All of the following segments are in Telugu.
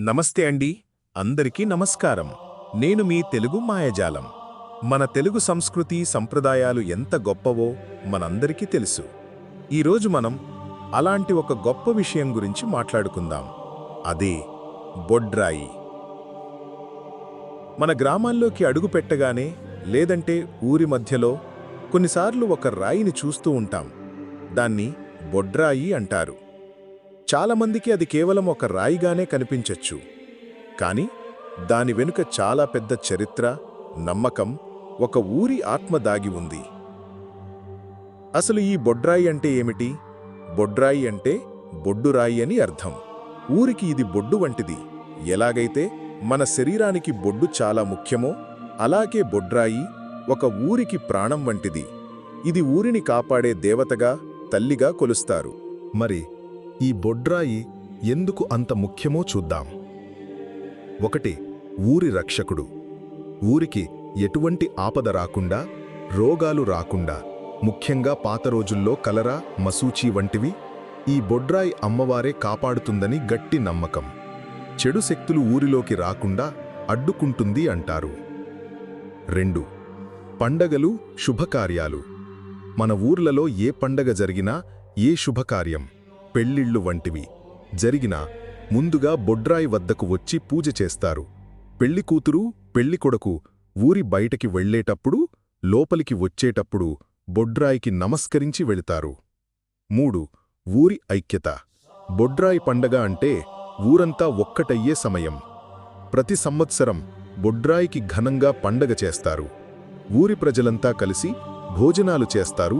నమస్తే అండి. అందరికీ నమస్కారం. నేను మీ తెలుగు మాయజాలం. మన తెలుగు సంస్కృతి సంప్రదాయాలు ఎంత గొప్పవో మనందరికీ తెలుసు. ఈరోజు మనం అలాంటి ఒక గొప్ప విషయం గురించి మాట్లాడుకుందాం. అదే బొడ్రాయి. మన గ్రామాల్లోకి అడుగు పెట్టగానే లేదంటే ఊరి మధ్యలో కొన్నిసార్లు ఒక రాయిని చూస్తూ ఉంటాం. దాన్ని బొడ్రాయి అంటారు. చాలామందికి అది కేవలం ఒక రాయిగానే కనిపించచ్చు. కానీ దాని వెనుక చాలా పెద్ద చరిత్ర నమ్మకం ఒక ఊరి ఆత్మ దాగి ఉంది. అసలు ఈ బొడ్రాయి అంటే ఏమిటి? బొడ్రాయి అంటే బొడ్డురాయి అని అర్థం. ఊరికి ఇది బొడ్డు వంటిది. ఎలాగైతే మన శరీరానికి బొడ్డు చాలా ముఖ్యమో అలాగే బొడ్రాయి ఒక ఊరికి ప్రాణం వంటిది. ఇది ఊరిని కాపాడే దేవతగా తల్లిగా కొలుస్తారు. మరి ఈ బొడ్రాయి ఎందుకు అంత ముఖ్యమో చూద్దాం. ఒకటి ఊరి రక్షకుడు. ఊరికి ఎటువంటి ఆపద రాకుండా రోగాలు రాకుండా ముఖ్యంగా పాత రోజుల్లో కలరా మసూచి వంటివి ఈ బొడ్రాయి అమ్మవారే కాపాడుతుందని గట్టి నమ్మకం. చెడు శక్తులు ఊరిలోకి రాకుండా అడ్డుకుంటుంది అంటారు. రెండు పండగలు శుభకార్యాలు. మన ఊర్లలో ఏ పండగ జరిగినా ఏ శుభకార్యం? పెళ్ళిళ్ళు వంటివి. జరిగినా ముందుగా బొడ్రాయి వద్దకు వచ్చి పూజ చేస్తారు. పెళ్ళికూతురు పెళ్ళికొడకు ఊరి బయటకి వెళ్ళేటప్పుడు లోపలికి వచ్చేటప్పుడు బొడ్రాయికి నమస్కరించి వెళతారు. మూడు ఊరి ఐక్యత. బొడ్రాయి పండగ అంటే ఊరంతా ఒక్కటయ్యే సమయం. ప్రతి సంవత్సరం బొడ్రాయికి ఘనంగా పండగ చేస్తారు. ఊరి ప్రజలంతా కలిసి భోజనాలు చేస్తారు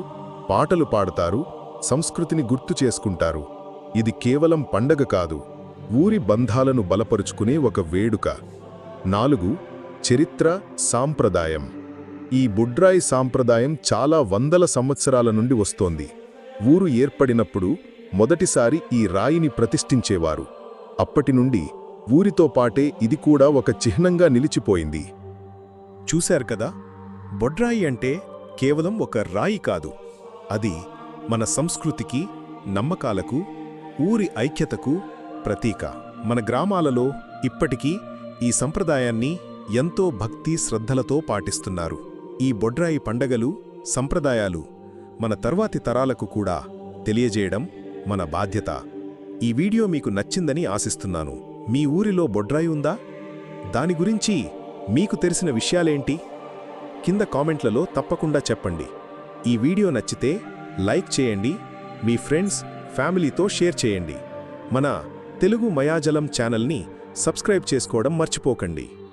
పాటలు పాడతారు సంస్కృతిని గుర్తు చేసుకుంటారు. ఇది కేవలం పండగ కాదు. ఊరి బంధాలను బలపరుచుకునే ఒక వేడుక. నాలుగు చరిత్ర సాంప్రదాయం. ఈ బుడ్రాయి సాంప్రదాయం చాలా వందల సంవత్సరాల నుండి వస్తోంది. ఊరు ఏర్పడినప్పుడు మొదటిసారి ఈ రాయిని ప్రతిష్ఠించేవారు. అప్పటి నుండి ఊరితో పాటే ఇది కూడా ఒక చిహ్నంగా నిలిచిపోయింది. చూశారు కదా? బొడ్రాయి అంటే కేవలం ఒక రాయి కాదు. అది మన సంస్కృతికి నమ్మకాలకు ఊరి ఐక్యతకు ప్రతీక. మన గ్రామాలలో ఇప్పటికీ ఈ సంప్రదాయాన్ని ఎంతో భక్తి శ్రద్ధలతో పాటిస్తున్నారు. ఈ బొడ్రాయి పండగలు సంప్రదాయాలు మన తర్వాతి తరాలకు కూడా తెలియజేయడం మన బాధ్యత. ఈ వీడియో మీకు నచ్చిందని ఆశిస్తున్నాను. మీ ఊరిలో బొడ్రాయి ఉందా? దాని గురించి మీకు తెలిసిన విషయాలేంటి? కింద కామెంట్లలో తప్పకుండా చెప్పండి. ఈ వీడియో నచ్చితే లైక్ చేయండి మీ ఫ్రెండ్స్ ఫ్యామిలీతో షేర్ చేయండి. మన తెలుగు మయాజలం ఛానల్ని సబ్స్క్రైబ్ చేసుకోవడం మర్చిపోకండి.